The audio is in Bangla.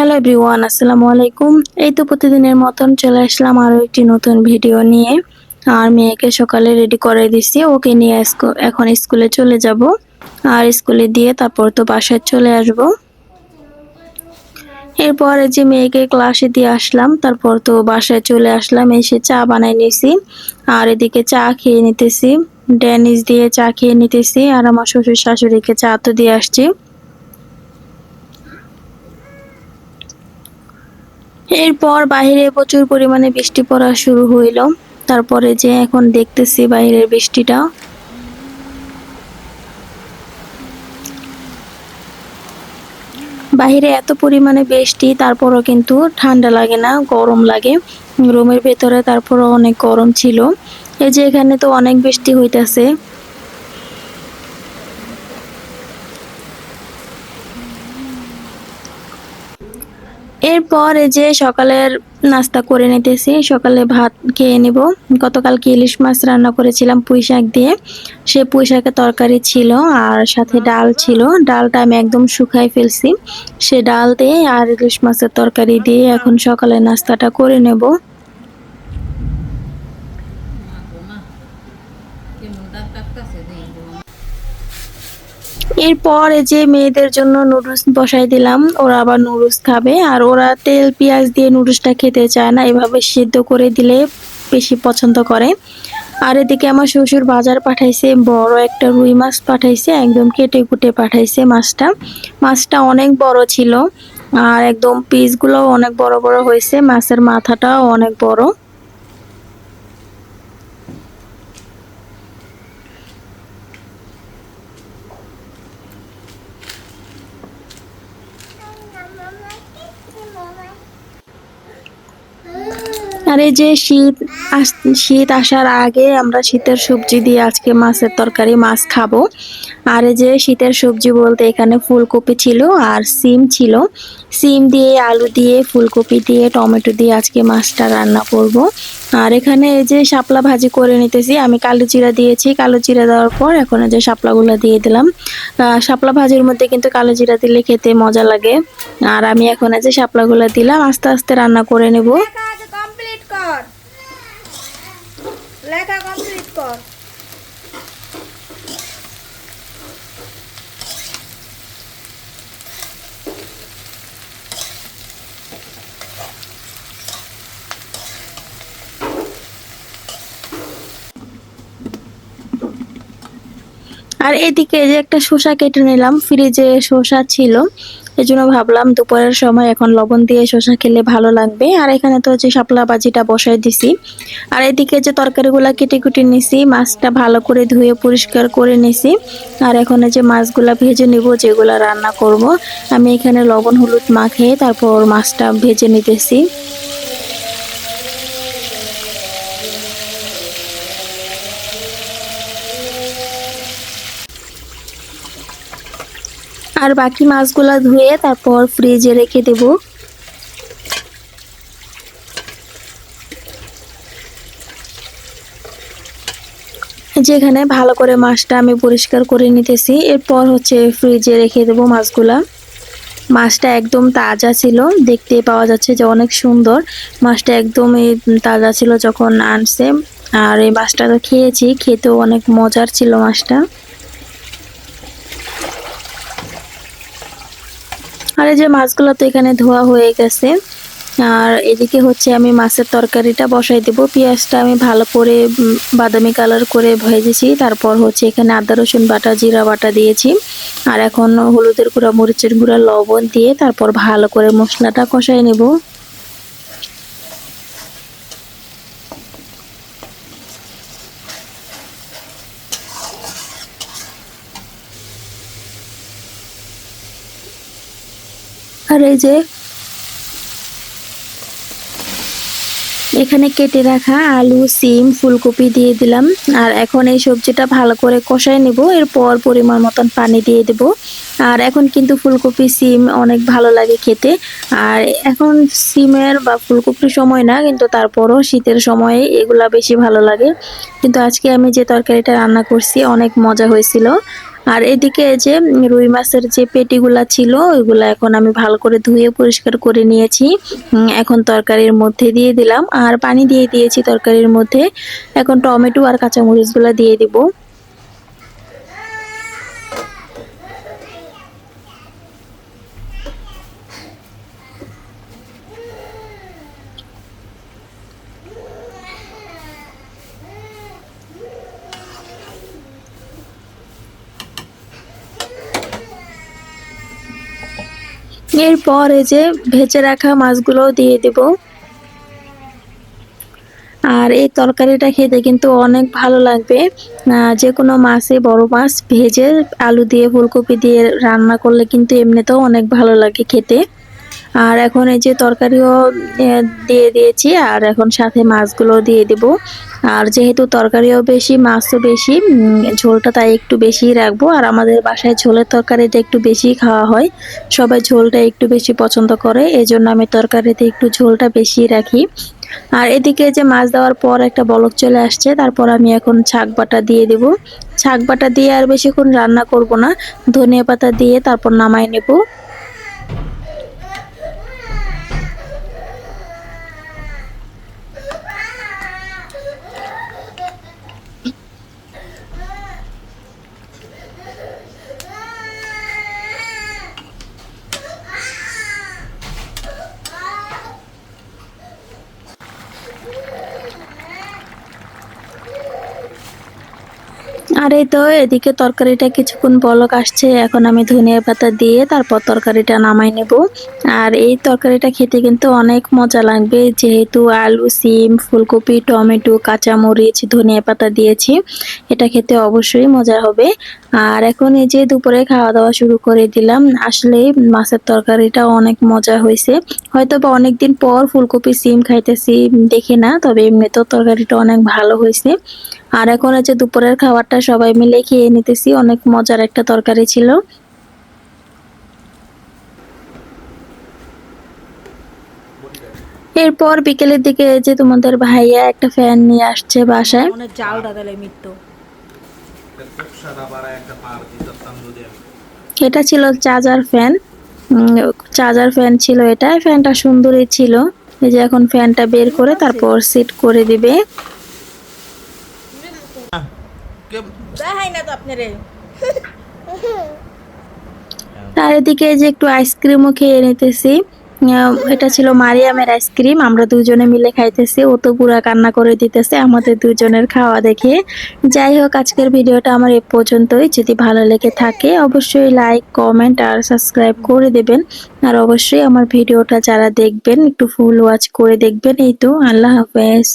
হ্যালো এভরিওয়ান, আসসালামু আলাইকুম। এই তো প্রতিদিনের মতন চলে আসলাম আরও একটি নতুন ভিডিও নিয়ে। আর মেয়েকে সকালে রেডি করে দিছি। ওকে নিয়ে এখন স্কুলে চলে যাব। আর স্কুলে দিয়ে তারপর তো বাসায় চলে আসব। এরপর যে মেয়েকে ক্লাসে দিয়ে আসলাম। তারপর তো বাসায় চলে আসলাম। এসে চা বানাই নিয়েছি আর এদিকে চা খেয়ে নিতেছি। ড্যানিস দিয়ে চা খেয়ে নিতেছি। আর আমার শ্বশুর শাশুড়িকে চা তো দিয়ে আসছি। এরপর বাহিরে প্রচুর পরিমাণে বৃষ্টি পড়া শুরু হইল। তারপরে যে এখন দেখতেছি বাইরের বৃষ্টিটা। বাইরে এত পরিমাণে বৃষ্টি, তারপরও কিন্তু ঠান্ডা লাগে না, গরম লাগে। রুমের ভেতরে তারপরও অনেক গরম ছিল। এই যে এখানে তো অনেক বৃষ্টি হইতাছে। এরপর এই যে সকালের নাস্তা করে নিতেছি, সকালে ভাত খেয়ে নেব। গতকালকে ইলিশ মাছ রান্না করেছিলাম পুঁই শাক দিয়ে। সে পুঁই শাকের তরকারি ছিল আর সাথে ডাল ছিল। ডালটা আমি একদম শুকাই ফেলছি। সে ডাল দিয়ে আর ইলিশ মাছের তরকারি দিয়ে এখন সকালে নাস্তাটা করে নেব। এরপর যে মেয়েদের জন্য নুডলস বসাই দিলাম, ওরা আবার নুডলস খাবে। আর ওরা তেল, পেঁয়াজ দিয়ে নুডলসটা খেতে চায় না, এভাবে সিদ্ধ করে দিলে বেশি পছন্দ করে। আর এদিকে আমার শ্বশুর বাজার পাঠাইছে, বড় একটা রুই মাছ পাঠাইছে, একদম কেটে কুটে পাঠাইছে মাছটা। মাছটা অনেক বড় ছিল, আর একদম পিসগুলো অনেক বড় বড় হয়েছে, মাছের মাথাটাও অনেক বড়। আর এই যে শীত শীত আসার আগে আমরা শীতের সবজি দিয়ে আজকে মাছের তরকারি, মাছ খাব। আর এই যে শীতের সবজি বলতে এখানে ফুলকপি ছিল আর সিম ছিল। সিম দিয়ে আলু দিয়ে, ফুলকপি দিয়ে, টমেটো দিয়ে আজকে মাছটা রান্না করব। আর এখানে এই যে শাপলা ভাজি করে নিতেছি, আমি কালো জিরা দিয়েছি। কালো জিরা দেওয়ার পর এখন যে শাপলাগুলো দিয়ে দিলাম। শাপলা ভাজির মধ্যে কিন্তু কালো জিরা দিলে খেতে মজা লাগে। আর আমি এখন এই যে শাপলাগুলো দিলাম, আস্তে আস্তে রান্না করে নেব লেখা আছে কমপ্লিট কর লেখা কমপ্লিট কর আর এদিকে যে একটা শসা কেটে নিলাম ফ্রিজে শসা ছিল। এই জন্য ভাবলাম দুপুরের সময় এখন লবণ দিয়ে শসা খেলে ভালো লাগবে। আর এখানে তো হচ্ছে শাপলা বাজিটা বসাই দিছি। আর এদিকে যে তরকারিগুলা কেটে কুটে নিছি, মাছটা ভালো করে ধুয়ে পরিষ্কার করে নিছি। আর এখন যে মাছগুলা ভেজে নিব, যেগুলো রান্না করব। আমি এখানে লবণ, হলুদ মাখে তারপর মাছটা ভেজে নিতেছি। আর বাকি মাছগুলা ধুয়ে তারপর ফ্রিজে রেখে দেব। যেখানে ভালো করে মাছটা আমি পরিষ্কার করে নিতেছি, এরপর হচ্ছে ফ্রিজে রেখে দেব মাছগুলা। মাছটা একদম তাজা ছিল, দেখতে পাওয়া যাচ্ছে যে অনেক সুন্দর। মাছটা একদমই তাজা ছিল যখন আনছে, আর এই মাছটা তো খেয়েছি, খেতেও অনেক মজার ছিল মাছটা। আর এই যে মাছগুলো তো এখানে ধোয়া হয়ে গেছে। আর এদিকে হচ্ছে আমি মাছের তরকারিটা বসাই দেব। পেঁয়াজটা আমি ভালো করে বাদামি কালার করে ভেজেছি। তারপর হচ্ছে এখানে আদা, রসুন বাটা, জিরা বাটা দিয়েছি। আর এখন হলুদের গুঁড়া, মরিচের গুঁড়া, লবণ দিয়ে তারপর ভালো করে মশলাটা কষাই নেব। আর এই যে এখানে কেটে রাখা আলু, সিম, ফুলকপি দিয়ে দিলাম। আর এখন এই সবজিটা ভালো করে কষাই নেব। এরপর পরিমাণ মতন পানি দিয়ে দেব। আর এখন কিন্তু ফুলকপি, সিম অনেক ভালো লাগে খেতে। আর এখন সিমের বা ফুলকপির সময় না, কিন্তু তারপরও শীতের সময়ে এগুলা বেশি ভালো লাগে। কিন্তু আজকে আমি যে তরকারিটা রান্না করছি, অনেক মজা হয়েছিল। আর এদিকে যে রুই মাছের যে পেটিগুলা ছিল, ওইগুলা এখন আমি ভালো করে ধুয়ে পরিষ্কার করে নিয়েছি। এখন তরকারির মধ্যে দিয়ে দিলাম। আর পানি দিয়ে দিয়েছি তরকারির মধ্যে। এখন টমেটো আর কাঁচামরিচগুলো দিয়ে দিব। এরপর এই যে ভেজে রাখা মাছগুলো দিয়ে দেব। আর এই তরকারিটা খেতে কিন্তু অনেক ভালো লাগবে। যে কোনো মাছে বড় মাছ ভেজে আলু দিয়ে, ফুলকপি দিয়ে রান্না করলে কিন্তু এমনিতেও অনেক ভালো লাগে খেতে। আর এখন এই যে তরকারিও দিয়ে দিয়েছি, আর এখন সাথে মাছগুলো দিয়ে দেব। আর যেহেতু তরকারিও বেশি, মাছও বেশি ঝোলটা তাই একটু বেশি রাখব। আর আমাদের বাসায় ঝোলের তরকারিটা একটু বেশি খাওয়া হয়। সবাই ঝোলটা একটু বেশি পছন্দ করে এই জন্য আমি তরকারিতে একটু ঝোলটা বেশি রাখি। আর এদিকে যে মাছ দেওয়ার পর একটা বলক চলে আসছে, তারপর আমি এখন ছাক বাটা দিয়ে দেব। ছাক বাটা দিয়ে আর বেশিক্ষণ রান্না করব না। ধনিয়া পাতা দিয়ে তারপর নামাই নেব। আর এই তো, এদিকে তরকারিটা কিছুক্ষণ বলক আসছে। এখন আমি ধনিয়া পাতা দিয়ে তারপর তরকারিটা নামাই নেব। আর এই তরকারিটা খেতে কিন্তু অনেক মজা লাগবে। যেহেতু আলু, সিম, ফুলকপি, টমেটো, কাঁচামরিচ, ধনিয়া পাতা দিয়েছি, এটা খেতে অবশ্যই মজা হবে। আর এখন এই যে দুপুরে খাওয়া দাওয়া শুরু করে দিলাম আসলে মাছের তরকারিটা অনেক মজা হয়েছে। হয়তো বা অনেকদিন পর ফুলকপি, সিম খাইতেছি, দেখি না, তবে এমনি এমনিতেও তরকারিটা অনেক ভালো হয়েছে। আর এখন হচ্ছে দুপুরের খাবারটা সবাই মিলে খেয়ে নিতেছি। অনেক মজার একটা তরকারি ছিল। এরপর বিকেলের দিকে যে তোমাদের ভাইয়া একটা ফ্যান নিয়ে আসছে বাসায়। দাদালে মৃত্যু এটা ছিল চার্জার ফ্যান। চার্জার ফ্যান ছিল এটা। ফ্যানটা সুন্দরই ছিল। এই যে এখন ফ্যানটা বের করে তারপর সেট করে দিবে। দেখাই না তো আপনারে। আর যে একটু আইসক্রিমও খেয়ে নিতেছি। এটা ছিল মারিয়ামের আইসক্রিম আমরা দুজনে মিলে খাইতেছি। ও তো পুরা কান্না করে দিতেছে আমাদের দুজনের খাওয়া দেখে। যাই হোক আজকের ভিডিওটা আমার এ পর্যন্তই। যদি ভালো লেগে থাকে অবশ্যই লাইক কমেন্ট আর সাবস্ক্রাইব করে দেবেন। আর অবশ্যই আমার ভিডিওটা যারা দেখবেন একটু ফুল ওয়াচ করে দেখবেন। এই তো আল্লাহ হাফেজ।